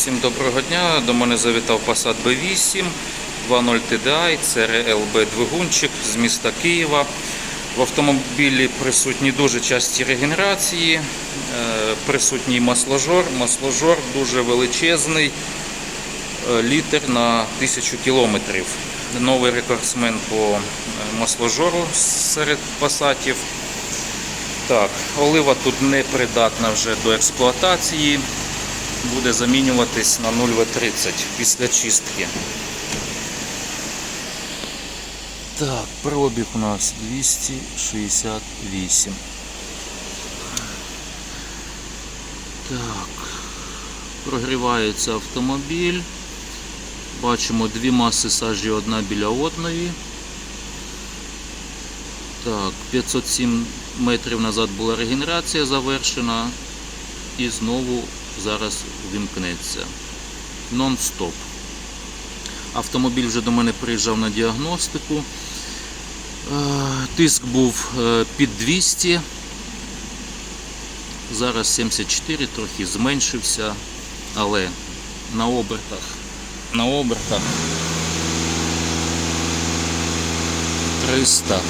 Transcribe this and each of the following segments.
Всім доброго дня. До мене завітав Passat B8 2.0 TDI, це RLB двигунчик з міста Києва. В автомобілі присутні дуже часті регенерації, е, присутній масложор. Масложор дуже величезний, е, літр на 1000 кілометрів. Новий рекордсмен по е, масложору серед пасатів. Олива тут не придатна вже до експлуатації. Буде замінюватись на 0В30 після чистки. Так, пробіг у нас 268. Так, прогрівається автомобіль. Бачимо дві маси сажі одна біля одної. Так, 507 метрів назад була регенерація завершена. І знову зараз вимкнеться. Нон-стоп. Автомобіль вже до мене приїжджав на діагностику. Е, Тиск був е, під 200. Зараз 74, трохи зменшився, але на обертах. На обертах 300.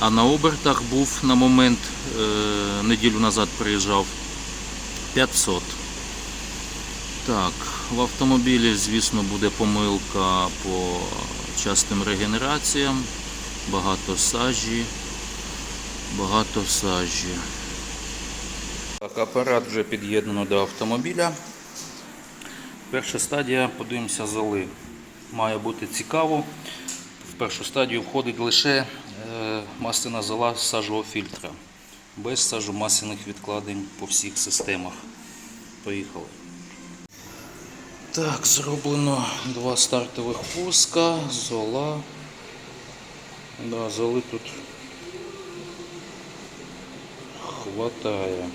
А на обертах був на момент е, неділю назад приїжджав 500. Так, в автомобілі, звісно, буде помилка по частим регенераціям, багато сажі, багато сажі. Так, апарат вже під'єднано до автомобіля. Перша стадія, подивимося, золи. Має бути цікаво. Першу стадію входить лише е, масляна зола з сажового фільтра, без сажомасляних відкладень по всіх системах. Поїхали. Так, зроблено два стартових пуска, зола. Да, золи тут хватає.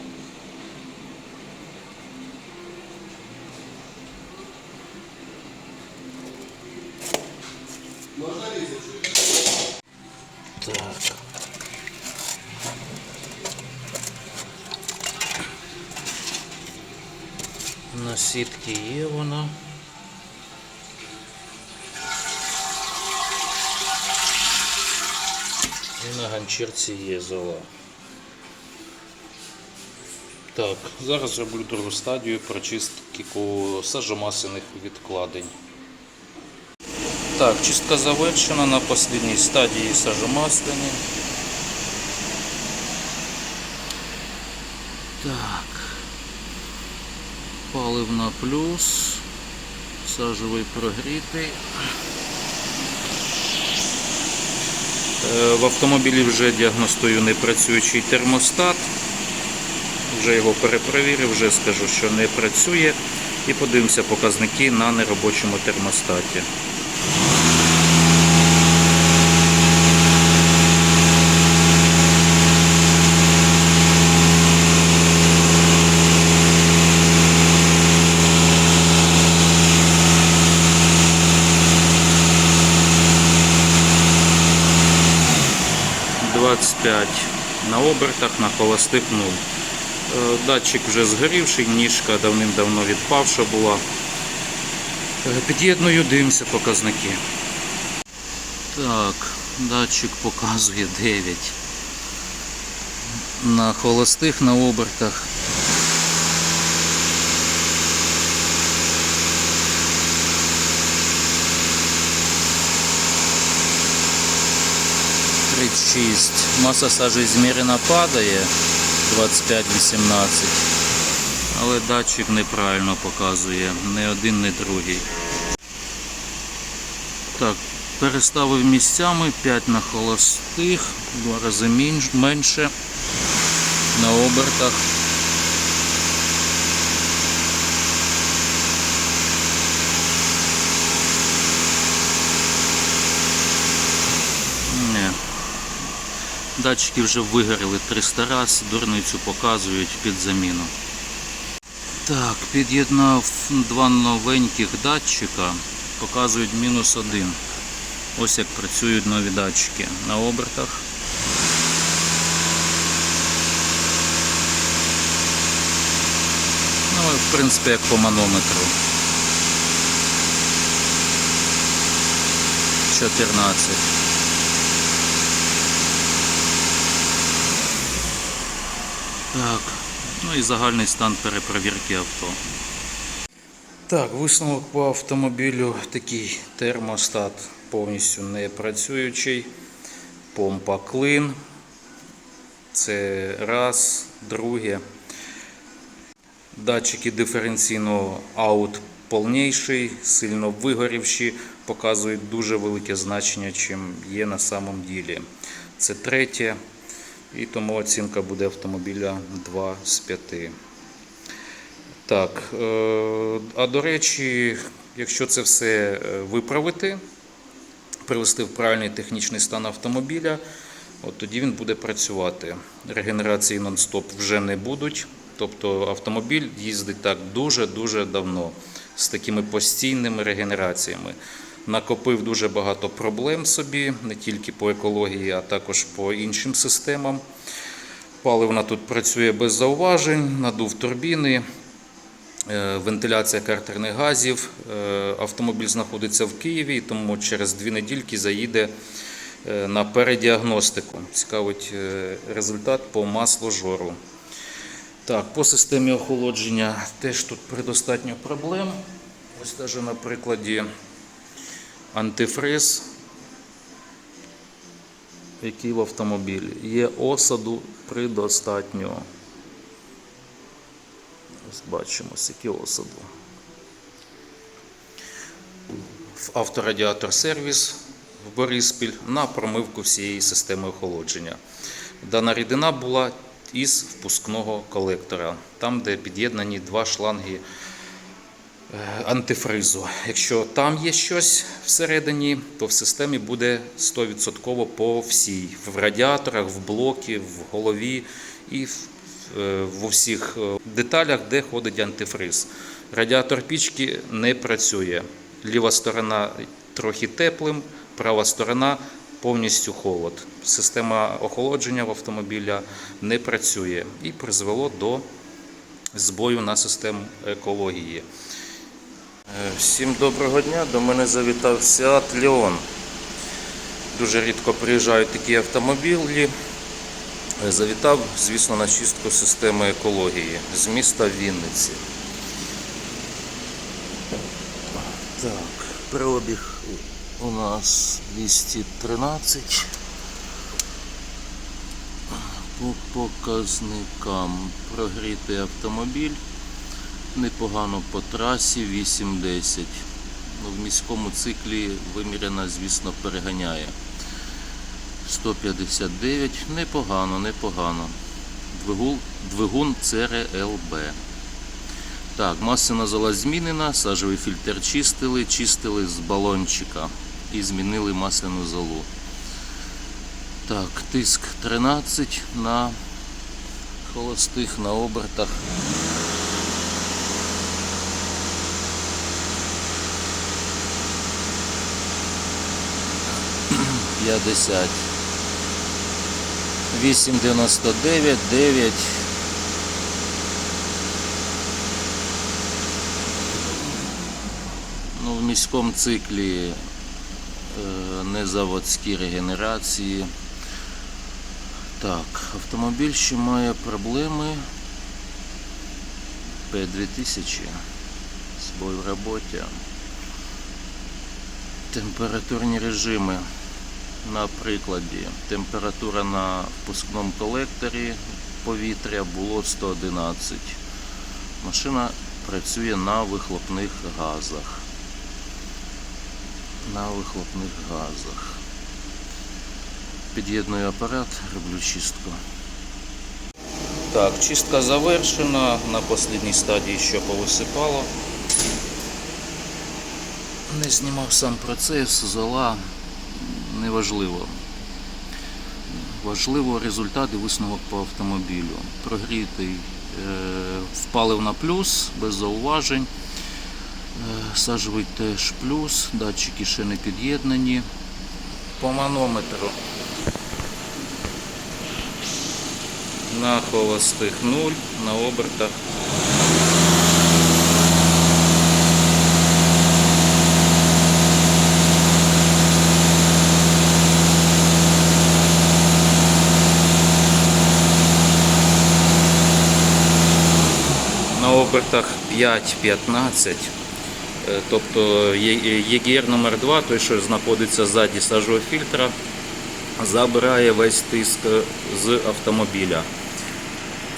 Так. На сітки є вона. І на ганчірці є зола. Так, зараз зроблю другу стадію прочистки сажомасляних відкладень. Так, чистка завершена на последній стадії сажомасляні. Так. Паливна плюс. Сажовий прогрітий. Е, В автомобілі вже діагностую непрацюючий термостат. Вже його перепровірив, вже скажу, що не працює. І подивимося показники на неробочому термостаті. Двадцять п'ять на обертах, на холостих 0. Е, Датчик вже згорівший, ніжка давним-давно відпавша була. Е, Під'єдную, дивимося показники. Так, датчик показує 9. На холостих на обертах. Тридцять шість. Маса сажі змірена падає 25-18. Але датчик неправильно показує. Не один, не другий. Так, переставив місцями 5 на холостих, два рази менше на обертах. Датчики вже вигоріли 300 раз, дурницю показують під заміну. Так, під'єднав два новеньких датчика, показують мінус один. Ось як працюють нові датчики на обертах. Ну, в принципі, як по манометру. 14. Так, ну і загальний стан перепровірки авто. Так, висновок по автомобілю такий термостат повністю не працюючий. Помпа клин. Це раз, друге. Датчики диференційного аут повніший, сильно вигорівші, показують дуже велике значення, чим є на самом ділі. Це третє. І тому оцінка буде автомобіля 2 з 5. Так, е, а до речі, якщо це все е, виправити, привести в правильний технічний стан автомобіля, от тоді він буде працювати. Регенерації нон-стоп вже не будуть. Тобто автомобіль їздить так дуже-дуже давно з такими постійними регенераціями. Накопив дуже багато проблем собі, не тільки по екології, а також по іншим системам. Паливна тут працює без зауважень, надув турбіни, вентиляція картерних газів. Е, Автомобіль знаходиться в Києві, тому через дві недільки заїде е, на передіагностику. Цікавить е, результат по масложору. Так, по системі охолодження теж тут предостатньо проблем. Ось навіть на прикладі антифриз, який в автомобілі. Є осаду предостатньо. Ось бачимо, осаду. В авторадіатор сервіс в Бориспіль на промивку всієї системи охолодження. Дана рідина була із впускного колектора, там, де під'єднані два шланги е, антифризу. Якщо там є щось всередині, то в системі буде 100% по всій. В радіаторах, в блокі, в голові і в, в усіх е, деталях, де ходить антифриз. Радіатор пічки не працює. Ліва сторона трохи теплим, права сторона повністю холод. Система охолодження в автомобіля не працює і призвело до збою на систему екології. Е, Всім доброго дня. До мене завітав Seat Leon. Дуже рідко приїжджають такі автомобілі. Е, Завітав, звісно, на чистку системи екології з міста Вінниці. Так, пробіг у нас 213. По показникам прогрітий автомобіль. Непогано по трасі 8-10. Ну, в міському циклі виміряна, звісно, переганяє. 159. Непогано, непогано. Двигун двигун ЦРЛБ. Так, масина зола змінена, сажевий фільтр чистили, чистили з балончика і змінили масину золу. Так, тиск 13 на холостих на обертах. П'ятдесять. 8,99, 9. Ну, В міському циклі е, незаводські регенерації. Так, автомобіль ще має проблеми П2000 Збой в роботі. Температурні режими. На прикладі. Температура на впускному колекторі повітря було 111. Машина працює на вихлопних газах. На вихлопних газах. Під'єдную апарат, роблю чистку. Так, чистка завершена. На останній стадії що повисипало. Не знімав сам процес, зола. Неважливо. Важливо результат і висновок по автомобілю. Прогрітий Впалив на плюс, без зауважень. Е, Сажовий теж плюс, датчики ще не під'єднані. По манометру. На холостих 0, на обертах. На обертах 5-15. Е, Тобто ЄГР номер 2 той, що знаходиться ззаді сажового фільтра, забирає весь тиск е, з автомобіля.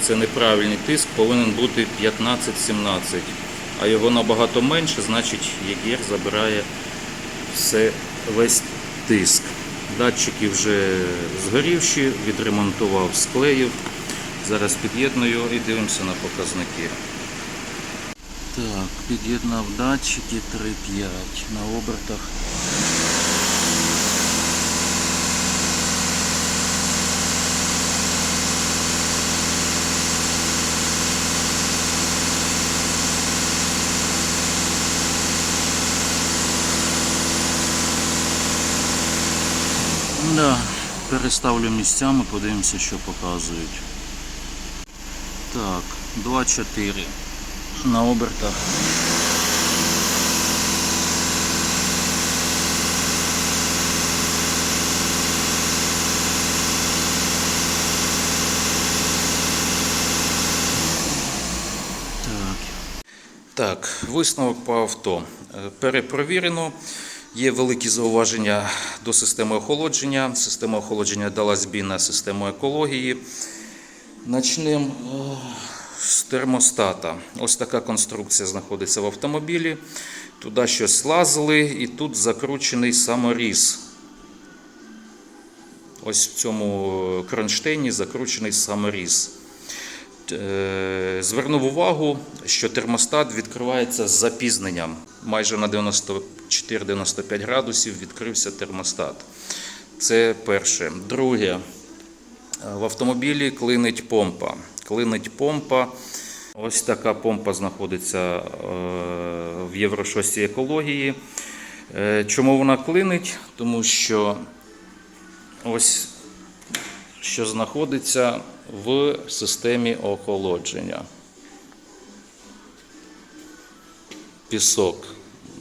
Це неправильний тиск, повинен бути 15-17, а його набагато менше, значить ЄГР забирає все, весь тиск. Датчики вже згорівші, відремонтував, склеїв. Зараз під'єдную і дивимося на показники. Так, під'єднав датчики 3.5 на обертах. Да, переставлю місцями, подивимося, що показують. Так, 2.4 на обертах. Так. Так, висновок по авто. Е, Перепровірено. Є великі зауваження до системи охолодження. Система охолодження дала збій на систему екології. Начнемо е, з термостата. Ось така конструкція знаходиться в автомобілі. Туди щось лазили, і тут закручений саморіз. Ось в цьому кронштейні закручений саморіз. Е, Звернув увагу, що термостат відкривається з запізненням. Майже на 94-95 градусів відкрився термостат. Це перше. Друге, в автомобілі клинить помпа. Клинить помпа. Ось така помпа знаходиться е, в Євро 6 екології. Е, Чому вона клинить? Тому що ось що знаходиться в системі охолодження. Пісок.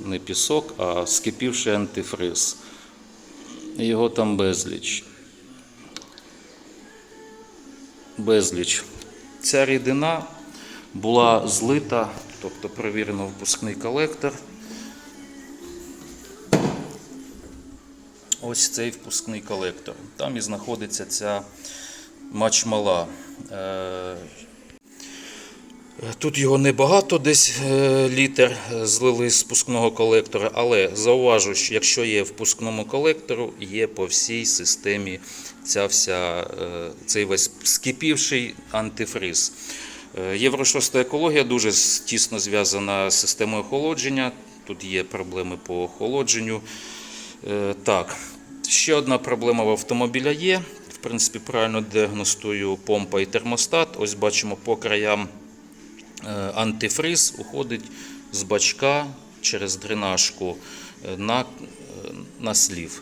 Не пісок, а скипівший антифриз. Його там безліч. Безліч. Ця рідина була злита, тобто перевірено впускний колектор. Ось цей впускний колектор. Там і знаходиться ця мачмала. Е, Тут його небагато, десь е, літр злили з спускного колектора, але зауважу, що якщо є в впускному колектору, є по всій системі ця вся, е, цей весь скипівший антифриз. Е, Євро 6 екологія дуже тісно зв'язана з системою охолодження. Тут є проблеми по охолодженню. Е, Так, ще одна проблема в автомобіля є. В принципі, правильно діагностую помпа і термостат. Ось бачимо по краям е, антифриз уходить з бачка через дренажку е, на, е, на слів.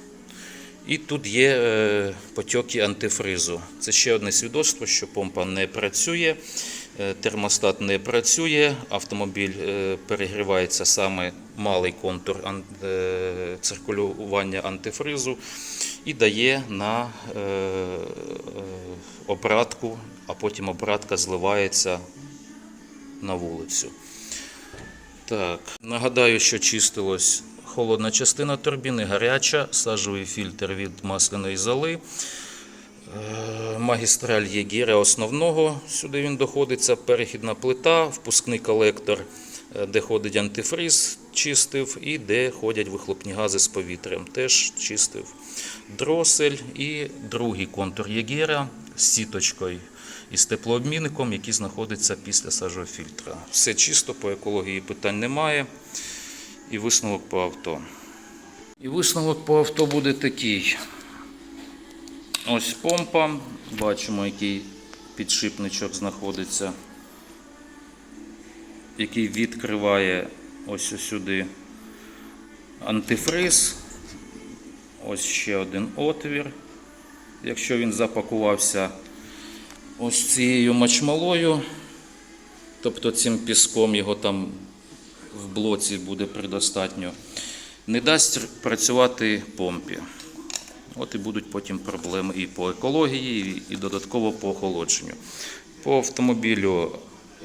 І тут є е, потьоки антифризу. Це ще одне свідоцтво, що помпа не працює, е, термостат не працює, автомобіль е, перегрівається саме малий контур е, циркулювання антифризу і дає на е, е, обратку, а потім обратка зливається на вулицю. Так, нагадаю, що чистилось холодна частина турбіни, гаряча, сажовий фільтр від масляної золи. Е, Магістраль Єгіра основного, сюди він доходиться, перехідна плита, впускний колектор, е, де ходить антифриз, чистив, і де ходять вихлопні гази з повітрям, теж чистив. Дросель і другий контур Єгіра з сіточкою і з теплообмінником, який знаходиться після сажового фільтра. Все чисто, по екології питань немає. І висновок по авто. І висновок по авто буде такий. Ось помпа. Бачимо, який підшипничок знаходиться. який відкриває ось сюди антифриз. Ось ще один отвір. Якщо він запакувався ось цією мачмалою, тобто цим піском його там в блоці буде предостатньо, не дасть працювати помпі. От і будуть потім проблеми і по екології, і додатково по охолодженню. По автомобілю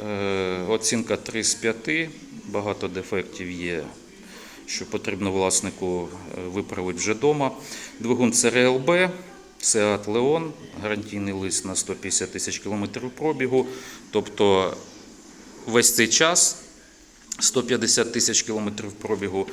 е, оцінка 3 з 5, багато дефектів є, що потрібно власнику е, виправити вже вдома. Двигун ЦРЛБ, Seat Leon, гарантійний лист на 150 тисяч кілометрів пробігу. Тобто весь цей час 150 тисяч кілометрів пробігу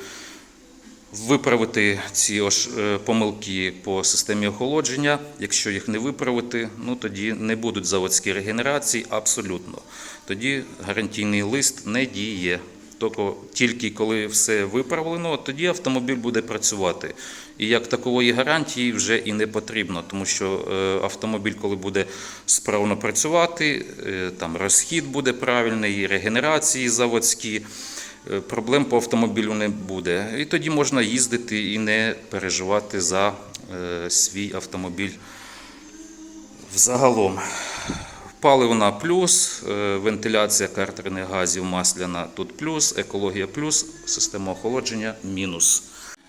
виправити ці е, помилки по системі охолодження. Якщо їх не виправити, ну тоді не будуть заводські регенерації абсолютно. Тоді гарантійний лист не діє. Тільки- Тільки коли все виправлено, тоді автомобіль буде працювати. І як такової гарантії вже і не потрібно, тому що е, автомобіль, коли буде справно працювати, е, там розхід буде правильний, регенерації заводські, е, проблем по автомобілю не буде. І тоді можна їздити і не переживати за свій автомобіль взагалом. Паливна плюс, е, вентиляція картерних газів масляна тут плюс, екологія плюс, система охолодження мінус.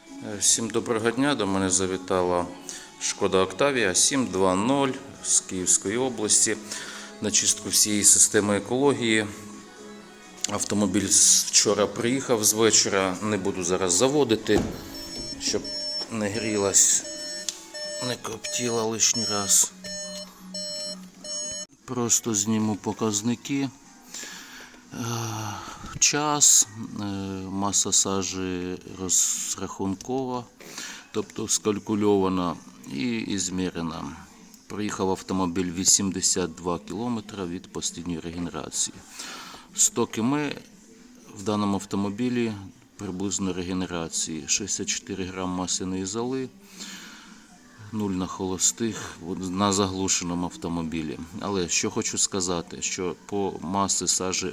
Е, Всім доброго дня. До мене завітала Шкода Октавія 720 з Київської області на чистку всієї системи екології. Автомобіль вчора приїхав з вечора. Не буду зараз заводити, щоб не грілась, не коптіла лишній раз. Просто зніму показники. Е, Час, е, маса сажі розрахункова, тобто скалькульована і ізмірена. Приїхав автомобіль 82 км від постійної регенерації. 100 км в даному автомобілі приблизно регенерації 64 грам масляної золи, 0 на холостих на заглушеному автомобілі. Але що хочу сказати, що по масі сажі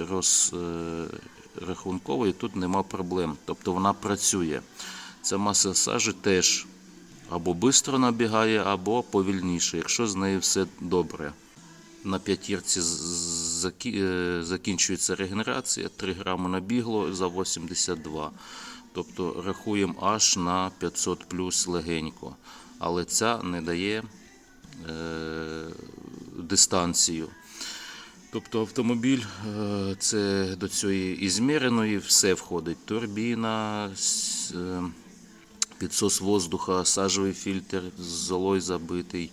розрахункової тут нема проблем. Тобто вона працює. Ця маса сажі теж або швидко набігає, або повільніше, якщо з нею все добре. На п'ятірці е, закінчується регенерація, 3 грами набігло за 82. Тобто рахуємо аж на 500 плюс легенько. Але ця не дає е, дистанцію. Тобто автомобіль е, це до цієї ізміреної все входить. Турбіна, е, підсос воздуха, сажовий фільтр з золою забитий,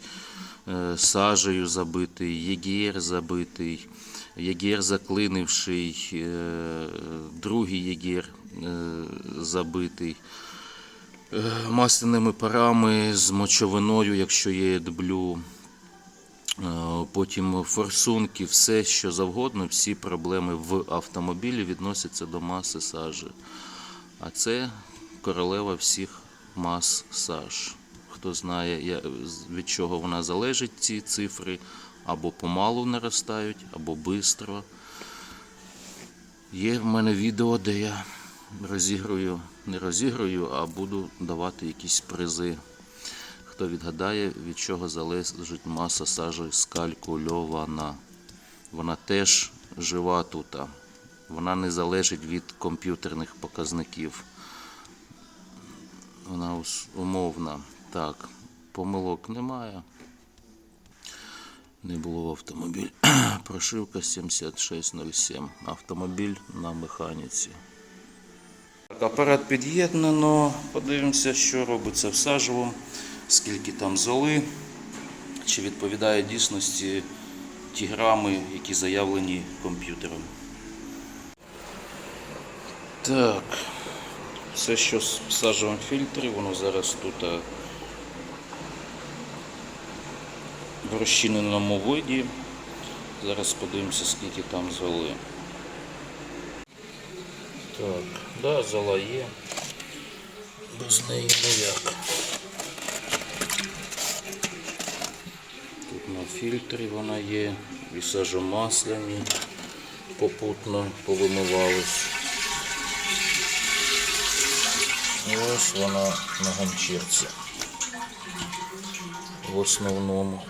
е, сажею забитий, єгір забитий, єгір заклинивший, е, другий єгір е, забитий. Е, Масляними парами з мочовиною, якщо є дблю. Е, Потім форсунки, все що завгодно, всі проблеми в автомобілі відносяться до маси сажі. А це королева всіх мас саж. Хто знає, від чого вона залежить, ці цифри, або помалу наростають, або швидко. Є в мене відео, де я розігрую, не розігрую, а буду давати якісь призи. Хто відгадає, від чого залежить маса сажі скалькульована. Вона теж жива тут. Вона не залежить від комп'ютерних показників. Вона умовна. Так, помилок немає. Не було в автомобіль. Прошивка 7607. Автомобіль на механіці. Апарат під'єднано. Подивимося, що робиться в сажевому, скільки там золи, чи відповідає дійсності ті грами, які заявлені комп'ютером. Так, все, що в сажевому фільтрі, воно зараз тут в розчиненому виді. Зараз подивимося, скільки там золи. Так, да, зола є. Без неї ніяк. Тут на фільтрі вона є, і сажомасляні, попутно повимивались. І ось вона на ганчірці. В основному.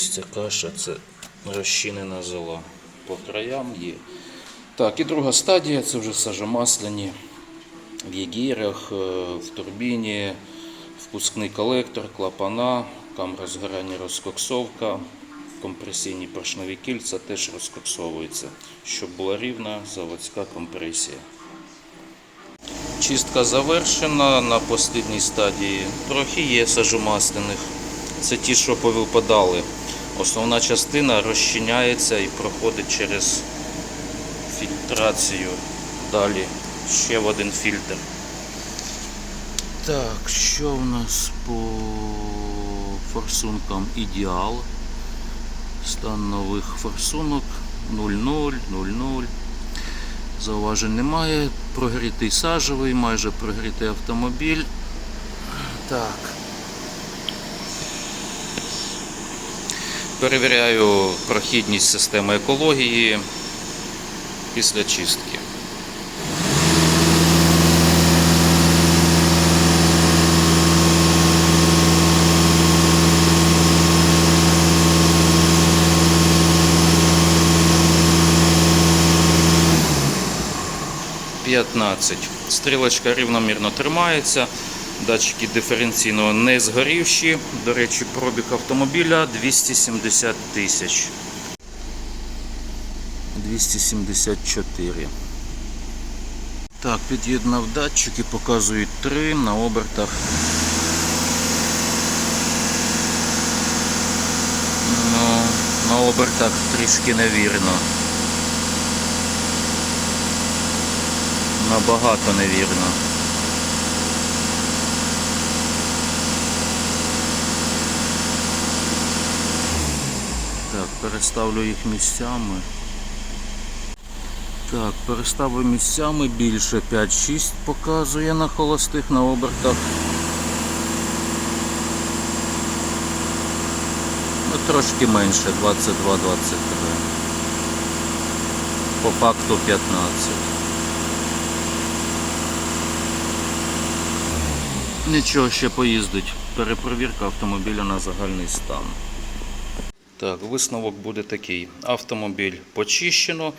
Ось ця каша це розчинена зола. По краям є. Так, і друга стадія це вже сажомасляні в єгірах, е, в турбіні, впускний колектор, клапана, камера згорання розкоксовка, компресійні поршневі кільця теж розкоксовуються, щоб була рівна заводська компресія. Чистка завершена на останній стадії. Трохи є сажомасляних. Це ті, що повипадали. Основна частина розчиняється і проходить через фільтрацію. Далі ще в один фільтр. Так, що в нас по форсункам ідеал? Стан нових форсунок 0,0, 0,0. Зауважень немає. Прогрітий сажевий, майже прогрітий автомобіль. Так. Перевіряю прохідність системи екології після чистки. П'ятнадцять. Стрілочка рівномірно тримається. Датчики диференційного не згорівші. До речі, пробіг автомобіля 270 тисяч. 274. Так, під'єднав датчики, показують 3 на обертах. Ну, на обертах трішки невірно. Набагато невірно. Так, переставлю їх місцями. Так, переставлю місцями більше 5-6 показує на холостих на обертах. Ну, трошки менше, 22-23. По факту 15. Нічого ще поїздить. Перепровірка автомобіля на загальний стан. Так, висновок буде такий. Автомобіль почищено,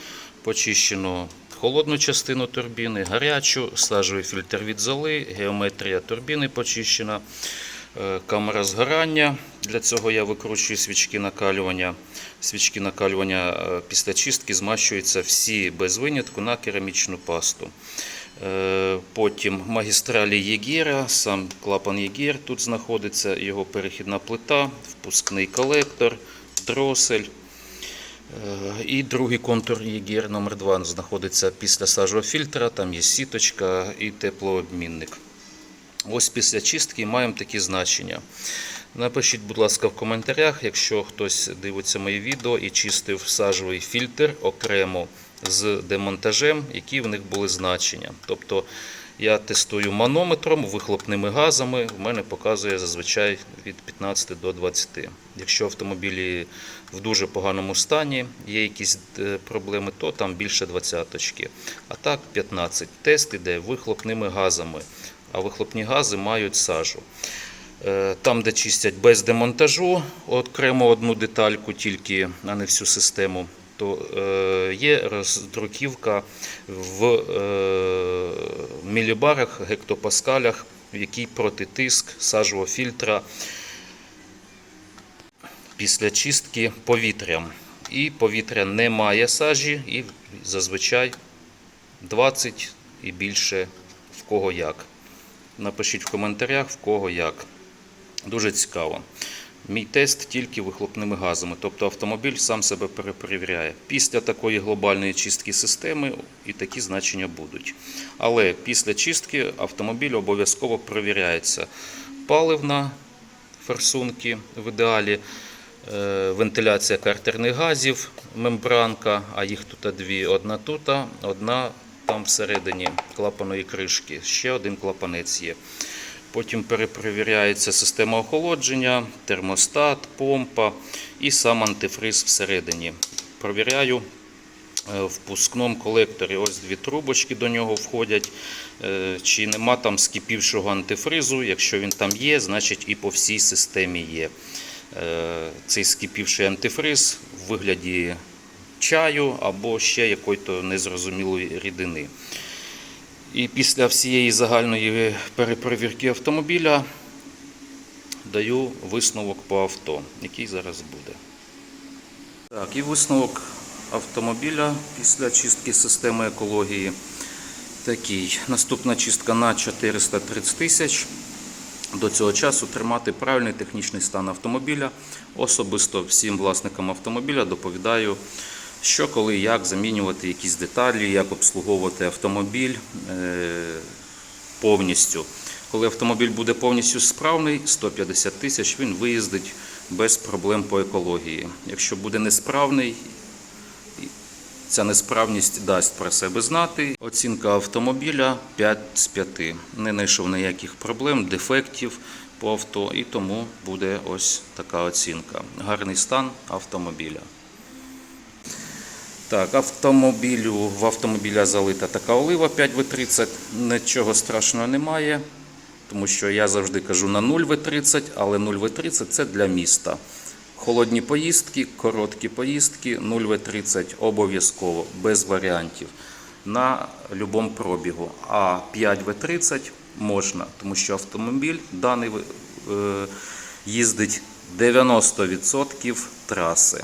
почищено холодну частину турбіни, гарячу, сажовий фільтр від золи, геометрія турбіни почищена, е, камера згорання. Для цього я викручую свічки накалювання. Свічки накалювання е, після чистки змащуються всі без винятку на керамічну пасту. Е, Потім магістралі Єгіра, сам клапан Єгір тут знаходиться, його перехідна плита, впускний колектор, дросель. Е, І другий контур Єгір номер 2 знаходиться після сажового фільтра, там є сіточка і теплообмінник. Ось після чистки маємо такі значення. Напишіть, будь ласка, в коментарях, якщо хтось дивиться моє відео і чистив сажовий фільтр окремо з демонтажем, які в них були значення. Тобто я тестую манометром, вихлопними газами, в мене показує зазвичай від 15 до 20. Якщо автомобілі в дуже поганому стані, є якісь е, проблеми, то там більше 20. А так 15. Тест іде вихлопними газами, а вихлопні гази мають сажу. Е, Там, де чистять без демонтажу, окремо одну детальку тільки, а не всю систему, то е, є роздруківка в е, мілібарах, гектопаскалях, в якій протитиск сажового фільтра після чистки повітрям. І повітря не має сажі, і зазвичай 20 і більше в кого як. Напишіть в коментарях, в кого як. Дуже цікаво. Мій тест тільки вихлопними газами, тобто автомобіль сам себе перепровіряє. Після такої глобальної чистки системи і такі значення будуть. Але після чистки автомобіль обов'язково перевіряється. Паливна форсунки в ідеалі, е, вентиляція картерних газів, мембранка, а їх тут дві. Одна тут, одна там всередині клапаної кришки. Ще один клапанець є. Потім перепровіряється система охолодження, термостат, помпа і сам антифриз всередині. Провіряю е, в впускному колекторі. Ось дві трубочки до нього входять. Е, Чи нема там скипівшого антифризу. Якщо він там є, значить і по всій системі є. Е, Цей скипівший антифриз в вигляді чаю або ще якоїсь незрозумілої рідини. І після всієї загальної перепровірки автомобіля даю висновок по авто, який зараз буде. Так, і висновок автомобіля після чистки системи екології такий. Наступна чистка на 430 тисяч. До цього часу тримати правильний технічний стан автомобіля. Особисто всім власникам автомобіля доповідаю, що коли, як замінювати якісь деталі, як обслуговувати автомобіль е, повністю. Коли автомобіль буде повністю справний, 150 тисяч він виїздить без проблем по екології. Якщо буде несправний, Ця несправність дасть про себе знати. Оцінка автомобіля 5 з 5. Не знайшов ніяких проблем, дефектів по авто, і тому буде ось така оцінка. Гарний стан автомобіля. Так, автомобілю, в автомобіля залита така олива 5В30. Нічого страшного немає, тому що я завжди кажу на 0В30, але 0В30 це для міста. Холодні поїздки, короткі поїздки, 0В30 обов'язково, без варіантів на будь-якому пробігу. А 5В30 можна, тому що автомобіль даний е, їздить 90% траси.